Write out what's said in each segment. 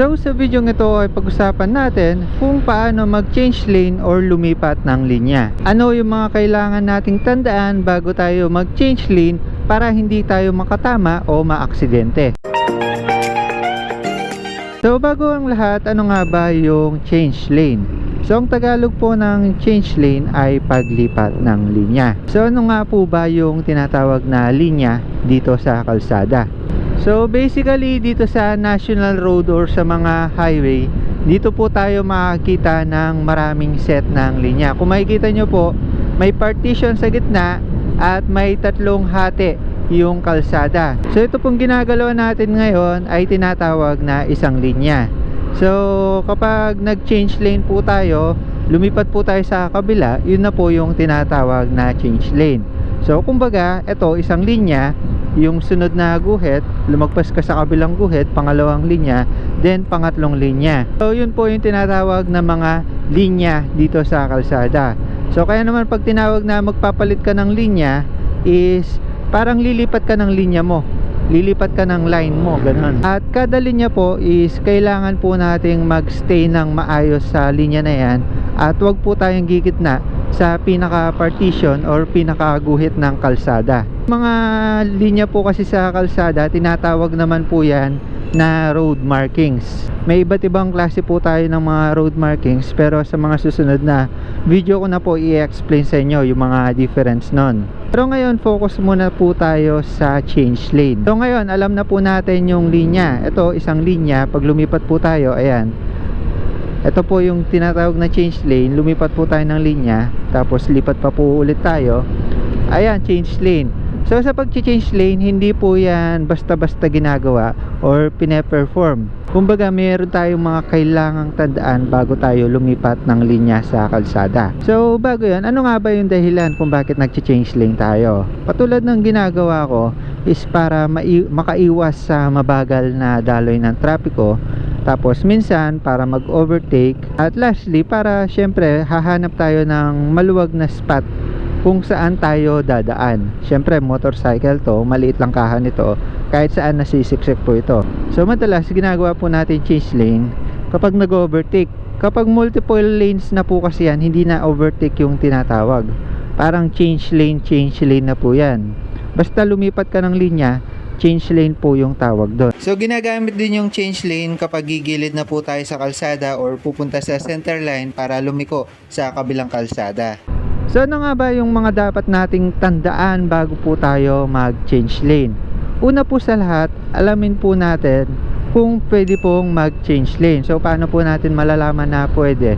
So sa video ito ay pag-usapan natin kung paano mag-change lane or lumipat ng linya. Ano yung mga kailangan nating tandaan bago tayo mag-change lane para hindi tayo makatama o maaksidente. So bago ang lahat, ano nga ba yung change lane? So ang Tagalog po ng change lane ay paglipat ng linya. So ano nga po ba yung tinatawag na linya dito sa kalsada? So basically dito sa national road or sa mga highway, dito po tayo makakita ng maraming set ng linya. Kung makikita nyo po, may partition sa gitna at may tatlong hati yung kalsada. So ito pong ginagalawa natin ngayon ay tinatawag na isang linya. So kapag nag-change lane po tayo, lumipat po tayo sa kabila, yun na po yung tinatawag na change lane. So kumbaga, ito isang linya, yung sunod na guhit, lumagpas ka sa kabilang guhit, pangalawang linya, then pangatlong linya. So yun po yung tinatawag na mga linya dito sa kalsada. So kaya naman pag tinawag na magpapalit ka ng linya is parang lilipat ka ng linya mo. Lilipat ka ng line mo, ganun. At kada linya po is kailangan po nating magstay ng maayos sa linya na yan at wag po tayong gigitna sa pinaka partition or pinaka guhit ng kalsada. Mga linya po kasi sa kalsada, tinatawag naman po yan na road markings. May iba't ibang klase po tayo ng mga road markings pero sa mga susunod na video ko na po i-explain sa inyo yung mga difference nun. Pero ngayon focus muna po tayo sa change lane. So ngayon alam na po natin yung linya. Ito isang linya pag lumipat po tayo, ayan. Ito po yung tinatawag na change lane. Lumipat po tayo ng linya tapos lipat pa po ulit tayo. Ayan, change lane. So sa pag-change lane, hindi po yan basta-basta ginagawa or pine-perform. Kumbaga, meron tayong mga kailangang tandaan bago tayo lumipat ng linya sa kalsada. So bago yan, ano nga ba yung dahilan kung bakit nag-change lane tayo? Patulad ng ginagawa ko is para makaiwas sa mabagal na daloy ng trapiko tapos minsan para mag-overtake at lastly para syempre hahanap tayo ng maluwag na spot kung saan tayo dadaan. Syempre motorcycle to, maliit lang kahan ito. Kahit saan nasisiksik po ito. So madalas ginagawa po natin change lane kapag nag-overtake. Kapag multiple lanes na po kasi yan, hindi na overtake yung tinatawag. Parang change lane, change lane na po yan. Basta lumipat ka ng linya, change lane po yung tawag doon. So ginagamit din yung change lane kapag gigilid na po tayo sa kalsada or pupunta sa center line para lumiko sa kabilang kalsada. So ano nga ba yung mga dapat nating tandaan bago po tayo mag-change lane? Una po sa lahat, alamin po natin kung pwede pong mag-change lane. So paano po natin malalaman na pwede?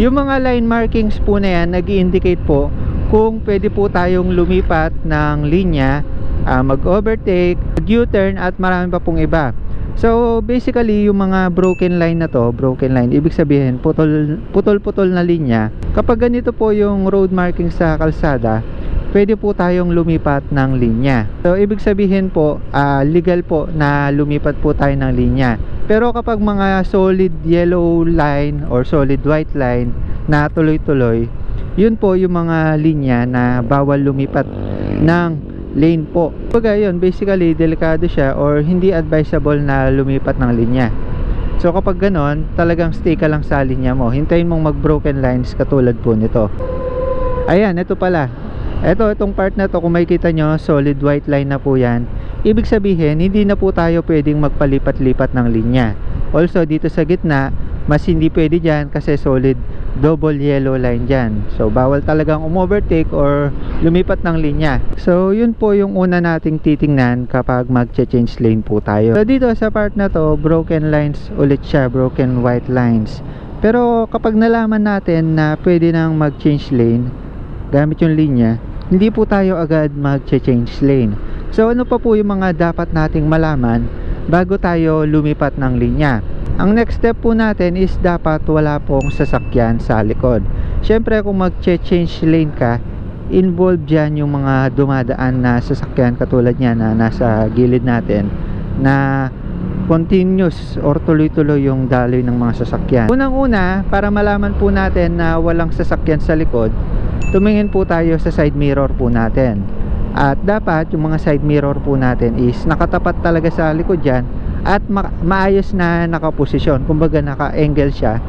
Yung mga line markings po na yan, nag indicate po kung pwede po tayong lumipat ng linya uh, mag-overtake, mag-U-turn at marami pa pong iba. So basically yung mga broken line na to, broken line, ibig sabihin putol putol-putol na linya. Kapag ganito po yung road marking sa kalsada, pwede po tayong lumipat ng linya. So ibig sabihin po, uh, legal po na lumipat po tayo ng linya. Pero kapag mga solid yellow line or solid white line na tuloy-tuloy, yun po yung mga linya na bawal lumipat ng lane po. Kumbaga yun, basically delikado siya or hindi advisable na lumipat ng linya. So kapag ganon, talagang stay ka lang sa linya mo. Hintayin mong mag broken lines katulad po nito. Ayan, ito pala. Ito, itong part na to, kung makikita nyo, solid white line na po yan. Ibig sabihin, hindi na po tayo pwedeng magpalipat-lipat ng linya. Also, dito sa gitna, mas hindi pwede dyan kasi solid double yellow line dyan. So, bawal talagang umovertake or lumipat ng linya. So, yun po yung una nating titingnan kapag mag-change lane po tayo. So, dito sa part na to, broken lines ulit siya, broken white lines. Pero kapag nalaman natin na pwede nang mag-change lane gamit yung linya, hindi po tayo agad mag-change lane. So, ano pa po yung mga dapat nating malaman bago tayo lumipat ng linya? Ang next step po natin is dapat wala pong sasakyan sa likod. Siyempre kung mag-change lane ka, involved dyan yung mga dumadaan na sasakyan katulad niya na nasa gilid natin na continuous or tuloy-tuloy yung daloy ng mga sasakyan. Unang-una, para malaman po natin na walang sasakyan sa likod, tumingin po tayo sa side mirror po natin. At dapat yung mga side mirror po natin is nakatapat talaga sa likod dyan at ma- maayos na nakaposisyon. Kumbaga naka-angle siya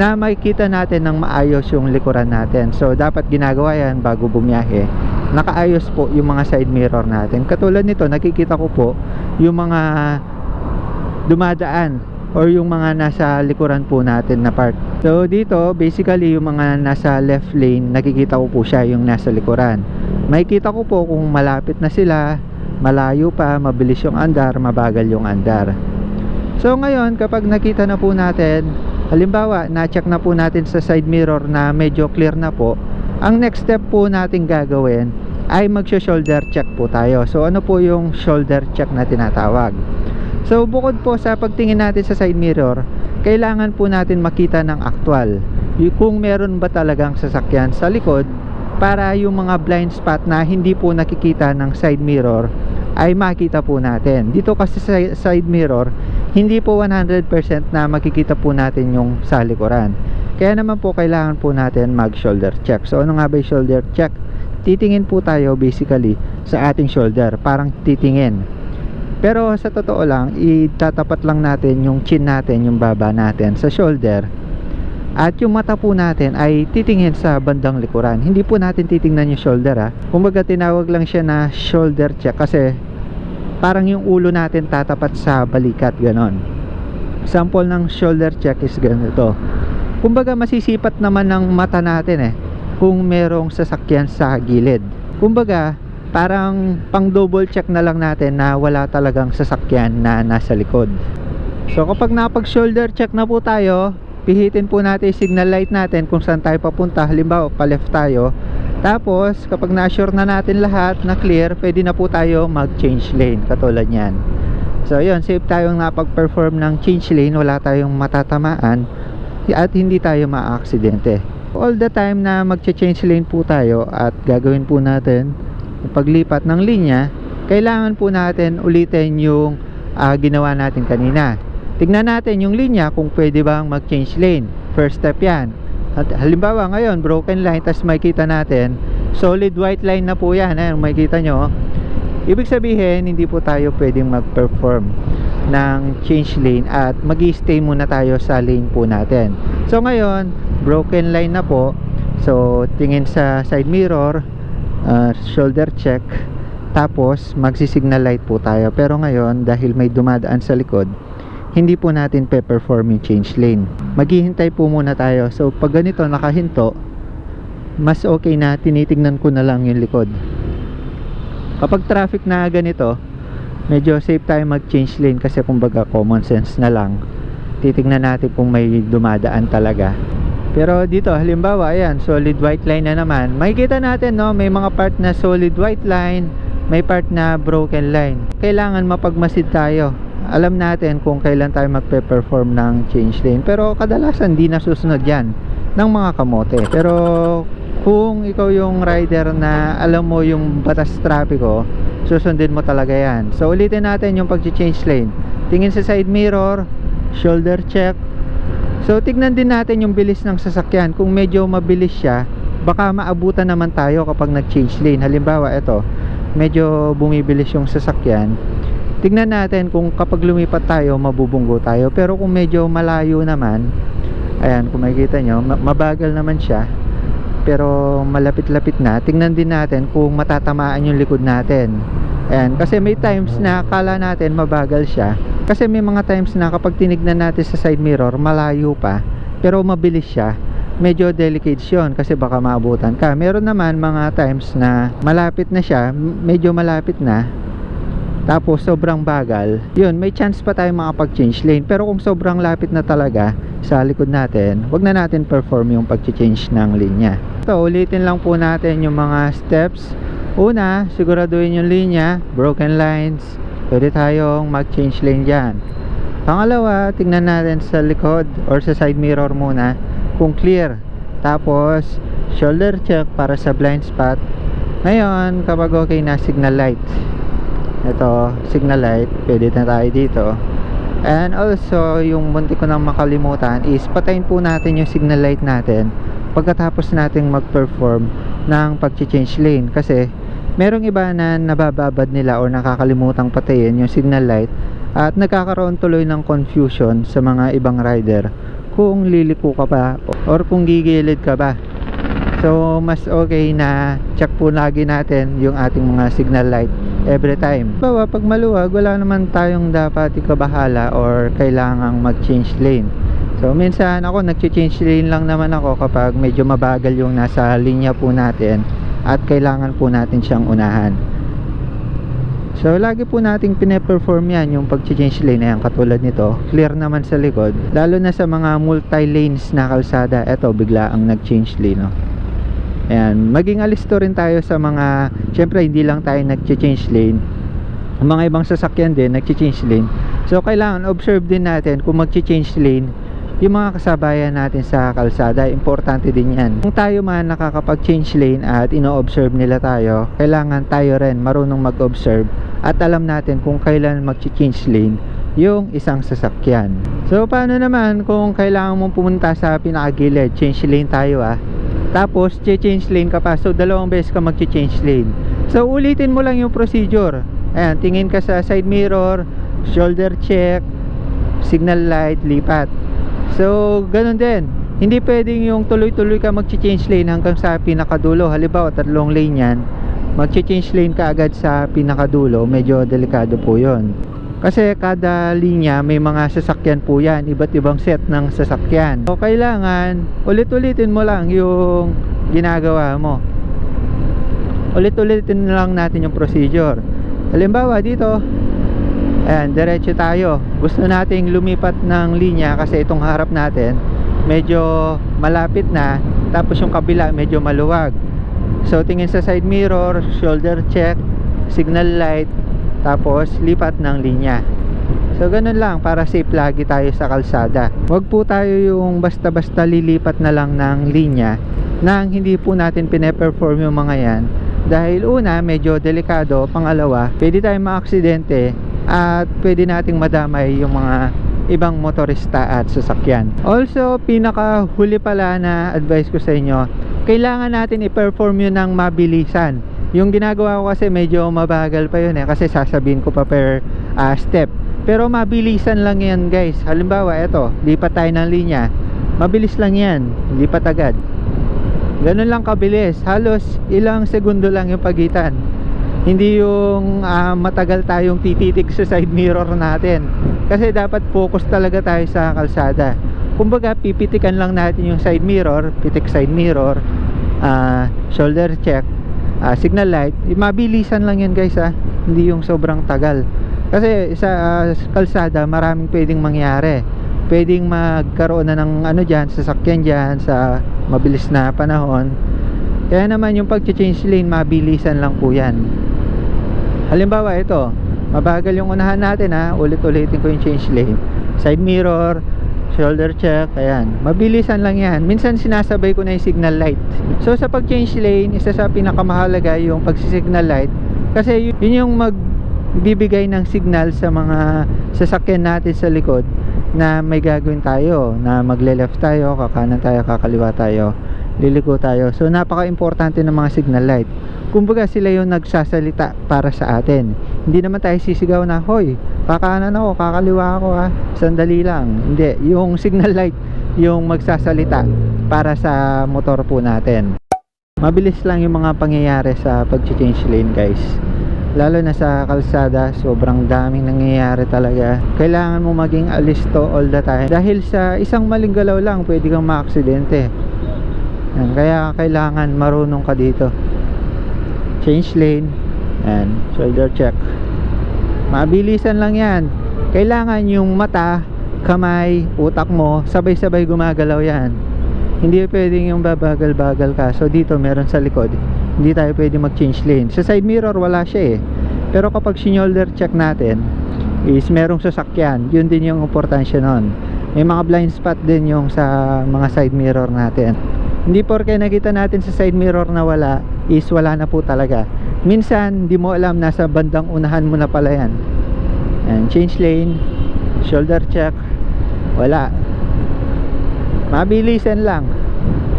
na makikita natin ng maayos yung likuran natin. So dapat ginagawa yan bago bumiyahe. Nakaayos po yung mga side mirror natin. Katulad nito nakikita ko po yung mga dumadaan or yung mga nasa likuran po natin na part. So dito basically yung mga nasa left lane nakikita ko po siya yung nasa likuran makikita ko po kung malapit na sila malayo pa mabilis yung andar mabagal yung andar. So ngayon kapag nakita na po natin halimbawa na-check na po natin sa side mirror na medyo clear na po ang next step po natin gagawin ay magsho-shoulder check po tayo. So ano po yung shoulder check na tinatawag? So bukod po sa pagtingin natin sa side mirror, kailangan po natin makita ng actual. Kung meron ba talagang sasakyan sa likod para yung mga blind spot na hindi po nakikita ng side mirror ay makita po natin. Dito kasi sa side mirror, hindi po 100% na makikita po natin yung sa likuran. Kaya naman po kailangan po natin mag shoulder check. So ano nga ba yung shoulder check? Titingin po tayo basically sa ating shoulder, parang titingin pero sa totoo lang, itatapat lang natin yung chin natin, yung baba natin sa shoulder. At yung mata po natin ay titingin sa bandang likuran. Hindi po natin titingnan yung shoulder ha. Kumbaga tinawag lang siya na shoulder check kasi parang yung ulo natin tatapat sa balikat ganon. Sample ng shoulder check is ganito. Kumbaga masisipat naman ng mata natin eh kung merong sasakyan sa gilid. Kumbaga parang pang double check na lang natin na wala talagang sasakyan na nasa likod so kapag napag shoulder check na po tayo pihitin po natin signal light natin kung saan tayo papunta. Halimbawa pa left tayo. Tapos kapag na-assure na natin lahat na clear pwede na po tayo mag change lane. Katulad yan so yun. Safe tayong napag-perform ng change lane. Wala tayong matatamaan. At hindi tayo ma-aksidente. All the time na mag-change lane po tayo at gagawin po natin paglipat ng linya kailangan po natin ulitin yung uh, ginawa natin kanina tignan natin yung linya kung pwede bang mag change lane. First step yan. At halimbawa ngayon broken line tapos makikita natin solid white line na po yan. Eh, makikita nyo. Ibig sabihin hindi po tayo pwedeng mag perform ng change lane at mag stay muna tayo sa lane po natin. So ngayon broken line na po. So tingin sa side mirror uh, shoulder check. Tapos magsisignal light po tayo. Pero ngayon dahil may dumadaan sa likod hindi po natin pe-perform yung change lane. Maghihintay po muna tayo. So pag ganito nakahinto mas okay na tinitingnan ko na lang yung likod. Kapag traffic na ganito medyo safe tayo mag change lane kasi kumbaga common sense na lang. Titingnan natin kung may dumadaan talaga. Pero dito halimbawa ayan solid white line na naman. Makikita natin no may mga part na solid white line may part na broken line. Kailangan mapagmasid tayo alam natin kung kailan tayo magpe-perform ng change lane pero kadalasan di nasusunod yan ng mga kamote pero kung ikaw yung rider na alam mo yung batas trapiko susundin mo talaga yan so ulitin natin yung pag-change lane tingin sa side mirror shoulder check So tignan din natin yung bilis ng sasakyan. Kung medyo mabilis siya, baka maabutan naman tayo kapag nag-change lane. Halimbawa, ito, medyo bumibilis yung sasakyan. Tignan natin kung kapag lumipat tayo, mabubunggo tayo. Pero kung medyo malayo naman, ayan, kung makikita nyo, mabagal naman siya. Pero malapit-lapit na. Tignan din natin kung matatamaan yung likod natin. Ayan, kasi may times na kala natin mabagal siya kasi may mga times na kapag tinignan natin sa side mirror malayo pa pero mabilis siya medyo delicate yun kasi baka maabutan ka meron naman mga times na malapit na siya medyo malapit na tapos sobrang bagal. Yun may chance pa tayo makapag change lane. Pero kung sobrang lapit na talaga sa likod natin wag na natin perform yung pag change ng linya so ulitin lang po natin yung mga steps. Una siguraduhin yung linya broken lines. Pwede tayong mag change lane dyan. Pangalawa tingnan natin sa likod or sa side mirror muna kung clear. Tapos shoulder check para sa blind spot. Ngayon kapag okay na signal light ito signal light. Pwede na tayo dito. And also yung munti ko nang makalimutan is patayin po natin yung signal light natin pagkatapos nating mag perform ng pag change lane. Kasi merong iba na nabababad nila or nakakalimutang patayin yung signal light at nagkakaroon tuloy ng confusion sa mga ibang rider kung liliko ka ba or kung gigilid ka ba so mas okay na check po lagi natin yung ating mga signal light every time bawa pag maluwag wala naman tayong dapat ikabahala or kailangang mag change lane so minsan ako nag-change lane lang naman ako kapag medyo mabagal yung nasa linya po natin at kailangan po natin siyang unahan So, lagi po nating pine-perform yan yung pag-change lane ayan, katulad nito. Clear naman sa likod. Lalo na sa mga multi-lanes na kalsada. Eto, bigla ang nag-change lane. No? Ayan, maging alisto rin tayo sa mga, syempre hindi lang tayo nag-change lane. Ang mga ibang sasakyan din, nag-change lane. So, kailangan observe din natin kung mag-change lane yung mga kasabayan natin sa kalsada, importante din yan. Kung tayo man nakakapag-change lane at ino-observe nila tayo, kailangan tayo rin marunong mag-observe at alam natin kung kailan mag-change lane yung isang sasakyan. So, paano naman kung kailangan mong pumunta sa pinakagilid, change lane tayo ah. Tapos, change lane ka pa. So, dalawang beses ka mag-change lane. So, ulitin mo lang yung procedure. Ayan, tingin ka sa side mirror, shoulder check, signal light, lipat. So, ganun din. Hindi pwedeng yung tuloy-tuloy ka mag-change lane hanggang sa pinakadulo. Halimbawa, tatlong lane yan. Mag-change lane ka agad sa pinakadulo. Medyo delikado po yon. Kasi kada linya may mga sasakyan po yan. Iba't ibang set ng sasakyan. So, kailangan ulit-ulitin mo lang yung ginagawa mo. Ulit-ulitin lang natin yung procedure. Halimbawa, dito, Ayan, diretso tayo. Gusto nating lumipat ng linya kasi itong harap natin medyo malapit na tapos yung kabila medyo maluwag. So tingin sa side mirror, shoulder check, signal light, tapos lipat ng linya. So ganun lang para safe lagi tayo sa kalsada. Huwag po tayo yung basta-basta lilipat na lang ng linya nang hindi po natin pine-perform yung mga yan dahil una medyo delikado, pangalawa pwede tayong maaksidente at pwede nating madamay yung mga ibang motorista at sasakyan. Also, pinaka huli pala na advice ko sa inyo, kailangan natin i-perform yun ng mabilisan. Yung ginagawa ko kasi medyo mabagal pa yun eh kasi sasabihin ko pa per uh, step. Pero mabilisan lang yan guys. Halimbawa, eto, lipat tayo ng linya. Mabilis lang yan, lipat agad. Ganun lang kabilis. Halos ilang segundo lang yung pagitan hindi yung uh, matagal tayong tititig sa side mirror natin kasi dapat focus talaga tayo sa kalsada kumbaga pipitikan lang natin yung side mirror pitik side mirror uh, shoulder check uh, signal light. Mabilisan lang yan guys ha hindi yung sobrang tagal. Kasi sa uh, kalsada maraming pwedeng mangyari. Pwedeng magkaroon na ng ano dyan sasakyan dyan sa mabilis na panahon. Kaya naman yung pag-change lane mabilisan lang po yan. Halimbawa ito. Mabagal yung unahan natin ha ulit-ulitin ko yung change lane. Side mirror shoulder check ayan. Mabilisan lang yan. Minsan sinasabay ko na yung signal light. So sa pag change lane isa sa pinakamahalaga yung pagsisignal light. Kasi yun yung magbibigay ng signal sa mga sasakyan natin sa likod na may gagawin tayo na magle left tayo kakanan tayo kakaliwa tayo liliko tayo. So napaka importante ng mga signal light. Kumbaga sila yung nagsasalita para sa atin. Hindi naman tayo sisigaw na hoy kakanan ako kakaliwa ako ha? Sandali lang. Hindi yung signal light yung magsasalita para sa motor po natin. Mabilis lang yung mga pangyayari sa pag-change lane guys. Lalo na sa kalsada sobrang daming nangyayari talaga. Kailangan mo maging alisto all the time. Dahil sa isang maling galaw lang pwede kang maaksidente. Kaya kailangan marunong ka dito. Change lane. And shoulder check mabilisan lang yan. Kailangan yung mata kamay, utak mo sabay-sabay gumagalaw yan. Hindi pwedeng yung babagal-bagal ka. So dito meron sa likod. Hindi tayo pwede mag change lane. Sa side mirror wala siya eh. Pero kapag shoulder check natin is merong sasakyan. Yun din yung importansya nun. May mga blind spot din yung sa mga side mirror natin. Hindi porke nakita natin sa side mirror na wala is wala na po talaga minsan di mo alam nasa bandang unahan mo na pala yan. And change lane shoulder check wala. Mabilisan lang.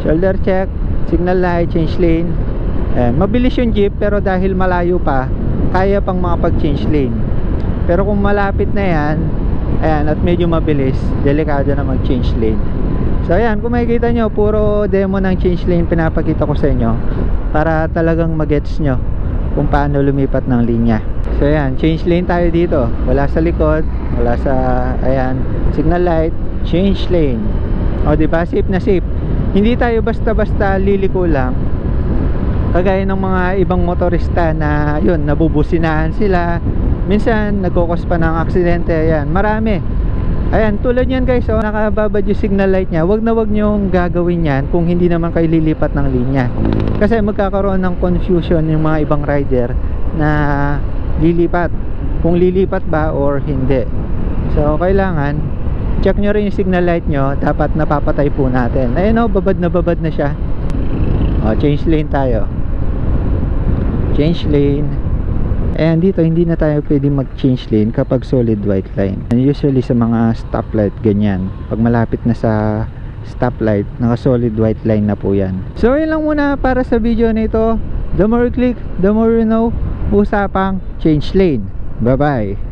Shoulder check signal light change lane. And mabilis yung jeep pero dahil malayo pa kaya pang makapag change lane. Pero kung malapit na yan, ayan, at medyo mabilis, delikado na mag-change lane. So ayan, kung makikita nyo, puro demo ng change lane pinapakita ko sa inyo para talagang magets nyo kung paano lumipat ng linya. So ayan, change lane tayo dito. Wala sa likod, wala sa, ayan, signal light, change lane. O di ba safe na safe. Hindi tayo basta-basta liliko lang. Kagaya ng mga ibang motorista na yun, nabubusinahan sila. Minsan nagkukos pa ng aksidente, ayan, marami. Ayan, tulad yan guys, oh, nakababad yung signal light niya. Wag na wag niyong gagawin yan kung hindi naman kayo lilipat ng linya. Kasi magkakaroon ng confusion yung mga ibang rider na lilipat. Kung lilipat ba or hindi. So, kailangan check nyo rin yung signal light nyo. Dapat napapatay po natin. Ayan o, babad na babad na siya. O, change lane tayo. Change lane. Ayan, dito hindi na tayo pwede mag-change lane kapag solid white line. And usually sa mga stoplight, ganyan. Pag malapit na sa stoplight, naka-solid white line na po yan. So, yun lang muna para sa video na ito. The more you click, the more you know. Usapang change lane. Bye-bye.